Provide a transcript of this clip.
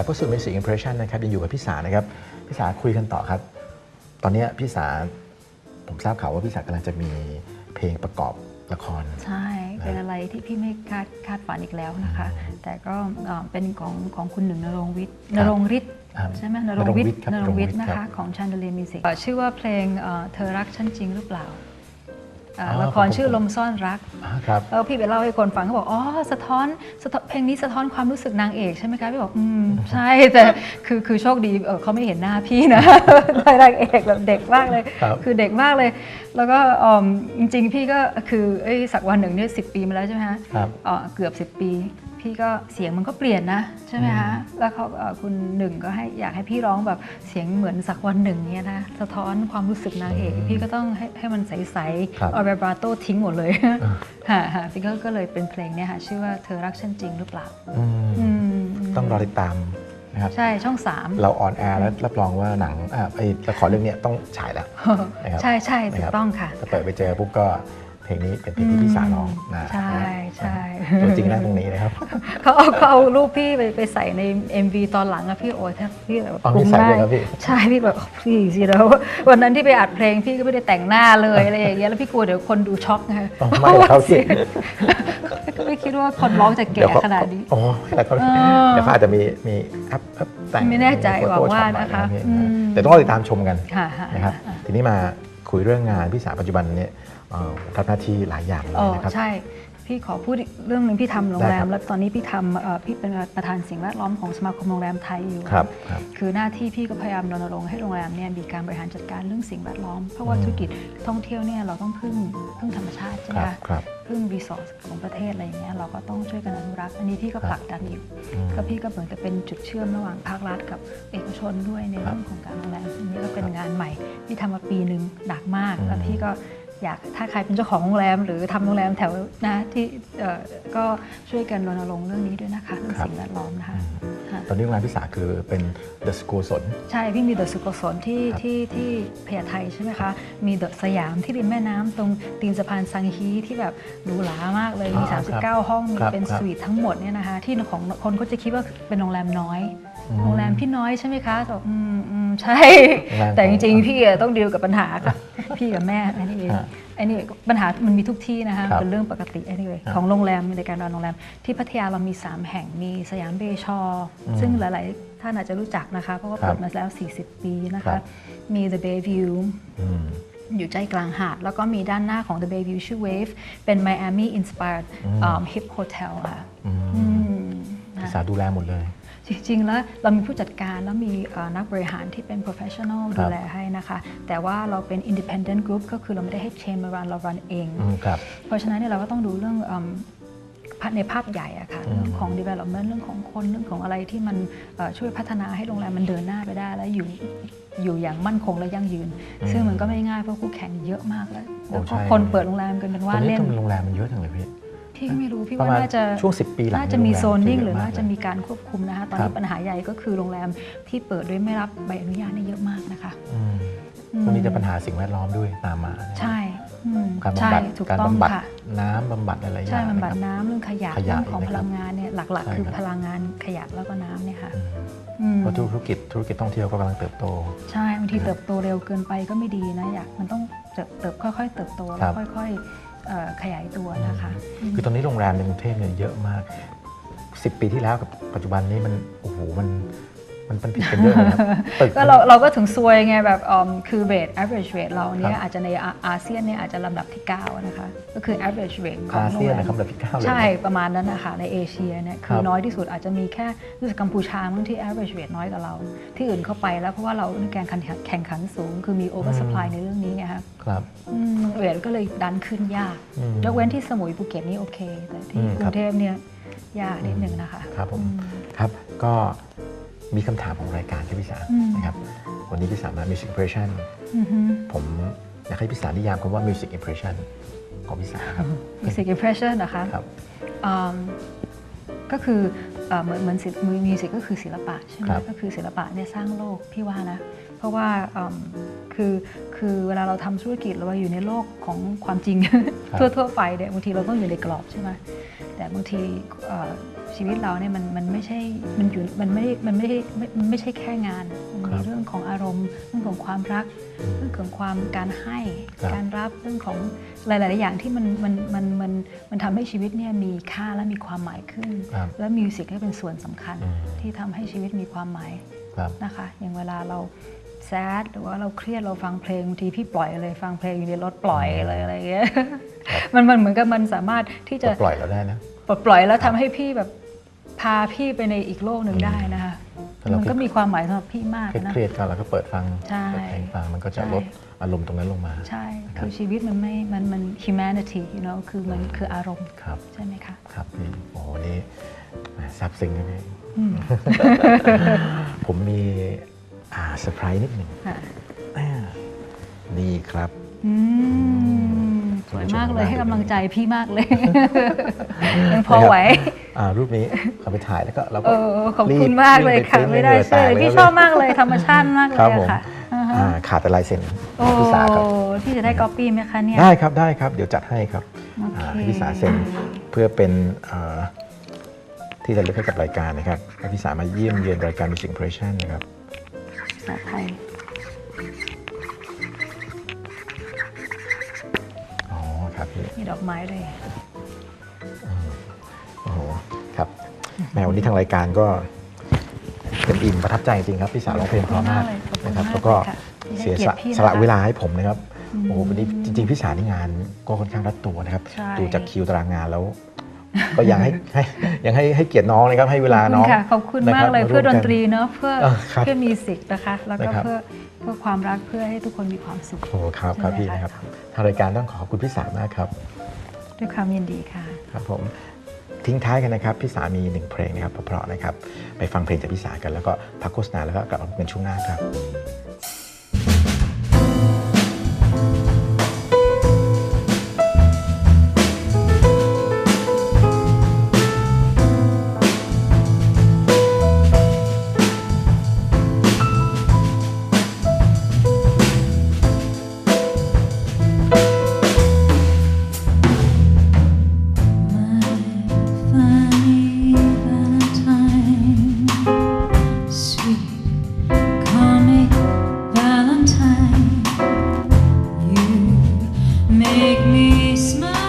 ลับเข้าสู่ Music Impression นะครับยังอยู่กับพี่สานะครับพี่สาคุยกันต่อครับ ตอนเนี้ยพี่สาผมทราบข่าวว่าพี่สากำลังจะมีเพลงประกอบละคร ใช่ เป็นอะไรที่พี่ไม่คาดคาดฝันอีกแล้วนะคะ แต่ก็เอ่อเป็นของของคุณหนึ่งนรงค์วิทย์คนรับรงค์ฤทธิ์ครับใช่ไหมนรงค์วิทย์ครับนรงค์วิทย์นรงค์วิทย์นะครัคะบของชันเดลียมิวสิกชื่อว่าเพลงเอ่อเธอรักฉันจริงหรือเปล่าอ่าอ๋อ ละครชื่อลมซ่อนรักอ่าครับแล้วพี่ไปเล่าให้คนฟังเขาบอกอ๋อสะท้อนสะท้อนเพลงนี้สะท้อนความรู้สึกนางเอกใช่ไหมคะพี่บอกอืมใช่แต่คือคือโชคดีเออเขาไม่เห็นหน้าพี่นะนางเอกแบบเด็กมากเลยครับคือเด็กมากเลย แล้วก็อืมจริงๆพี่ก็คือเอ้ยสักวันหนึ่งเนี่ยสิปีมาแล้วใช่ไหมคะครับเอ่อเกือบ 10 ปี พี่ก็เสียงมันก็เปลี่ยนนะใช่ไหมคะแล้วเขาเอ่อคุณหนึ่งก็ให้อยากให้พี่ร้องแบบเสียงเหมือนสักวันหนึ่งเนี่ยนะสะท้อนความรู้สึกนางเอกอืมพี่ก็ต้องให้ให้มันใสครับๆเอาแบบบราโต้ทิ้งหมดเลยฮะฮะพี่ก็ก็เลยเป็นเพลงเนี่ยค่ะชื่อว่าเธอรักฉันจริงหรือเปล่าอืมอืมต้องรอติดตามนะครับใช่ช่องสามเราออนแอร์แล้วรับรองว่าหนังอ่าไอละครเรื่องเนี้ยต้องฉายแล้วนะครับใช่ใช่ถูนะคกรับต้องค่ะถ้าเปิดไปเจอปุ๊บก็เพลงนี้เป็นเพลงที่พี่สาร้องนะใช่ใช่ ตัวจริงนั่งตรงนี้นะครับเขาเอาเขาเอารูปพี่ไปไปใส่ใน MV ตอนหลังอะพี่โอ้ยแทบพี่แบบอ๋อปรุงมีใส่ได้ด้วยเหรอพี่ใช่พี่แบบพี่สิแล้ววันนั้นที่ไปอัดเพลงพี่ก็ไม่ได้แต่งหน้าเลยอะไรอย่างเงี้ยแล้วพี่กลัวเดี๋ยวคนดูช็อกไงอ๋อไม่เขาสิก็ไม่คิดว่าคนร้องจะแก่เดี๋ยวเขขนาดนี้โอ้แต่เขาเออเดี๋ยวเขาอาจจะมีมีอัพอัพแต่งไม่แน่ใจมีหวังว่า Photoshop นะคะมาพี่อืมแต่ต้องรอติดตามชมกันค่ะค่ะนะครับค่ะทีนี้มาคุยเรื่องงานพี่สาปัจจุบันเนี้เอ่อทำหน้าที่หลายอย่างเลอ๋ยอนะครับใช่ พี่ขอพูดอีกเรื่องหนึ่งพี่ทำโรงได้แรครัมบแล้วตอนนี้พี่ทำเอ่อพี่เป็นประธานสิ่งแวดล้อมของสมาคมโรงแรมไทยอยู่ครับครับคือหน้าที่พี่ก็พยายามรณรงค์ให้โรงแรมเนี่ยมีการบริหารจัดการเรื่องสิ่งแวดล้อม เพราะว่าอืมธุรกิจท่องเที่ยวเนี่ยเราต้องพึ่งพึ่งธรรมชาติใช่ไหคมรับคะครับพึ่งรีซอสของประเทศอะไรอย่างเงี้ยเราก็ต้องช่วยกันอนุรักษ์ อันนี้พี่ก็ครับผลักดันอยู่อืมก็พี่ก็เหมือนกับเป็นจุดเชื่อมระหว่างภาครัฐกับเอกชนด้วยในครับเรื่องของการโรงแรมอันนี้ก็เป็นงานใหม่ที่ทำมาปีหนึ่งหนักมากอืมแล้วพี่ก็ อยากถ้าใครเป็นเจ้าของโรงแรม หรือทำโรงแรมแถวนะที่เอ่อก็ช่วยกันรณรงค์เรื่องนี้ด้วยนะคะเรื่องสิ่งแวดล้อมนะคะค่ะตอนนี้โรงงานพี่สาคือเป็น The School สนใช่พี่มีเดอะสุกสนที่ครับที่ที่พญาไทใช่ไหมคะมีเดอะสยามที่ริมแม่น้ำตรงตีนสะพานสังฮีที่แบบหรูหรามากเลยมีอ่าครับ39 ห้องมีครับเป็นครับสวีททั้งหมดเนี่ยนะคะที่ของคนก็จะคิดว่าเป็นโรงแรมน้อยอืม โรงแรมพี่น้อยใช่ไหมคะบอกอืมอืมใช่โรงแรมแต่จริงของๆพี่อะต้องดีลกับปัญหาค่ะพี่กับแม่อันนี้เองฮะอันนี้ปัญหามันมีทุกที่นะคะครับเป็นเรื่องปกติอันนี้เลยครับของโรงแรมในการรันโรงแรม ที่พัทยาเรามี 3 แห่งมีสยามเบชออืมซึ่งหลายๆ ท่านอาจจะรู้จักนะคะ เพราะว่าครับเปิดมาแล้ว 40 ปีนะครัคะบมี The Bay View อืมอยู่ใจกลางหาด แล้วก็มีด้านหน้าของ The Bay View ชื่อ Wave เป็น Miami inspired อืม um, hip hotel ค่ะอืมอืมนะพี่สาดูแลหมดเลย จริง ๆ แล้วเรามีผู้จัดการแล้วมีเอ่อนักบริหารที่เป็น professional ครับดูแลให้นะคะ แต่ว่าเราเป็น independent group ก็คือเราไม่ได้ให้เชนมารันเรารันเองอืมครับเพราะฉะนั้นเนี่ยเราก็ต้องดูเรื่องอืมภาพในภาพใหญ่อะค่ะอืมเรื่องของ development เรื่องของคนเรื่องของอะไรที่มันเอ่อช่วยพัฒนาให้โรงแรมมันเดินหน้าไปได้ และอยู่อยู่อย่างมั่นคงและยั่งยืน ซึ่งมันก็ไม่ง่ายเพราะคู่แข่งเยอะมากแล้วโอ้แล้วก็ใช่คนเปิดโรงแรมกันเป็นตอว่านนี้เล่นทำไมโรงแรมมันเยอะจังเลยพี่ พี่ก็ไม่รู้พี่ประว่ามาณน่าจะช่วง 10 ปีหลังน่าจะมีโรงแรมโซนนิ่งจะเยอะหรือมากน่าจะเลยมีการควบคุมนะคะตอนครันี้บปัญหาใหญ่ก็คือโรงแรมที่เปิดด้วยไม่รับใบอนุญาตเนี่ยเยอะมากนะคะอืมอืมตรงนี้จะปัญหาสิ่งแวดล้อมด้วยตามมาใช่อืมการใช่บำบัดถูกการต้องบำบัดค่ะน้ำบำบัดอะไรอย่างใช่เงี้ยบำบัดนะครับน้ำเรื่องขยะขยะเรื่องของอีกพนะครับลังงานเนี่ยหลักใช่ๆคือครับพลังงานขยะแล้วก็น้ำเนี่ยค่ะอืมอืมเพราะธุรกิจธุรกิจท่องเที่ยวก็กำลังเติบโต ใช่บางทีเติบโตเร็วเกินไปก็ไม่ดีนะอยากมันต้องเติบเติบค่อยๆ เติบโตคแล้รัวบค่อยๆเอ่อ ขยายตัวนะคะ คือตอนนี้โรงแรมในกรุงเทพเนี่ยเยอะมาก 10 ปีที่แล้วกับปัจจุบันนี้มันโอ้โหมัน มันมันผิดกันเยอะนะครับตึก ก็เราเราก็ถึงซวยไงแบบอืมคือ rate average rate เราเนี่คยรับอาจจะในอาอาเซียนเนี่ยอาจจะลำดับที่ 9 นะคะ ก็คือ average rate ของอาโรเซีงยนแรนะมครับลำดับที่เก้าเลยใช่นะประมาณนั้นนะคะในเอเชียเนี่ยคืคอรับน้อยที่สุดอาจจะมีแค่รู้สึกกัมพูชาบางที่ average rate น้อยกว่าเรา ที่อื่นเข้าไปแล้วเพราะว่าเราในการแข่งขันสูง คือมี over supply ในเรื่องนี้ไงคะครับเรทก็เลยดันขึ้นยากอืมยกเว้นที่สมุยภูเก็ตนี่โอเค แต่ที่อืมกครุรับงเทพเนี่ยยากนิดนึงนะคะครับผม อืมครับ ก็ มีคำถามของรายการที่พี่สาอืมนะครับวันนี้พี่สามา Music Impression อือฮึผมอยากให้พี่สานิยามคำว่า Music Impression ของพี่สาครับ music impression นะคะครับอืมก็คือเอ่อเหมือนเหมือนศิลป์มิวสิกก็คือศิลปะใช่ไหมครับก็คือศิลปะเนี่ยสร้างโลกพี่ว่านะ เพราะว่าอืมคือคือเวลาเราทำธุรกิจเราอยู่ในโลกของความจริงทั่วทั่วๆไปเนี่ยบางทีเราต้องอยู่ในกรอบใช่ไหมแต่บางทีเอ่อ ชีวิตเราเนี่ยมันมันไม่ใช่มันอยู่มันไม่มันไม่ได้ไม่มันไม่ใช่แค่งานมันครัมีบเรื่องของอารมณ์เรื่องของความรัก เรื่องของความการให้ครับการรับเรื่องของหลาย ๆ อย่างที่มันมันมันมันมันทำให้ชีวิตเนี่ยมีค่าและมีความหมายขึ้นครับและมิวสิกก็เป็นส่วนสำคัญอืมที่ทำให้ชีวิตมีความหมายครับนะคะอย่างเวลาเราแซดหรือว่าเราเครียดเราฟังเพลงบางทีพี่ปล่อยเลยฟังเพลงอยู่ในรถปล่อยเลยอะไรอย่างเงี้ยมันมันเหมือนกับมันสามารถที่จะจะปล่อยเราได้นะปลดปล่อยแล้วทำให้พี่แบบ พาพี่ไปในอีกโลกหนึ่งได้นะคะถ้าเรามันก็มีความหมายสำหรับพี่มากเครียดนะ เครียดๆก็เราก็เปิดฟังใช่เปิดเพลงฟังมันก็จะใช่ ลดอารมณ์ตรงนั้นลงมา ใช่ครับ คือชีวิตมันไม่ มันมัน humanity you know คือมันคืออารมณ์ครับ ใช่ไหมคะ ครับพี่โอ้โหนี่แหมซาบซึ้งนะพี่อืมผมมีอ่าเซอร์ไพรส์นิดหนึ่งค่ะอ่านี่ครับ อืม สวยมากเลยให้กำลังใจพี่มากเลยยังพอไหวอ่ารูปนี้เอาไปถ่ายแล้วก็เราเอก็อขอบคุณมากเลยค่ะรีบปไม่ได้ปเชื่อปพี่แตชอบมากเลยธรรมชาติมากเลครับยผมอะค่ะอ่าฮะอ่าขาดแต่ลายเซ็นโอ้พี่สาครับพี่จะได้ก๊อปปี้ไหมคะเนี่ยได้ครับได้ครับเดี๋ยวจัดให้ครับโอเคอ่าให้พี่สาเซ็นเพื่อเป็นเอ่อที่จะเลือกให้กับรายการนะครับให้พี่สามาเยี่ยมเยียนรายการ Music Impression นะครับภาษาไทย มีดอกไม้เลยโอ้โหครับแหมวันนี้ทางรายการก็เป็นอิ่มประทับใจจริงครับพี่สาวร้องเพลงเพราะมากขอบคุณมากเลยนะครับขอบคุณมากแล้วก็เลยค่ะที่ให้เสียเกีสยรละติพี่นะคะสละเวลาให้ผมนะครับอืมโอ้โหวันนี้จริงๆพี่สาวนี่งานก็ค่อนข้างรัดตัวนะครับใช่ดูจากคิวตารางงานแล้ว ก็ยังให้ให้ยังให้ให้เกียรติน้องนะครับให้เวลาขอบน้คุองณค่ะขอบคุณมากเลยะคบเพื่อดร่วมนกัตรีเนาะเพื่อเออครับเพื่อมิวสิกนะคะแล้วก็นะครับเพื่อเพื่อความรักเพื่อให้ทุกคนมีความสุขโอ้โหครับครับใช่พี่ไหมคะนะครับทางรายการต้องขอบคุณพี่สาวมากครับ ด้วยความยินดีค่ะครับผมทิ้งท้ายกันนะครับพี่สามีหนึ่งเพลงนะครับเพราะๆนะครับ ไปฟังเพลงจากพี่สากันแล้วก็พักโฆษณาแล้วก็กลับมาพบกันช่วงหน้าครับ make me smile.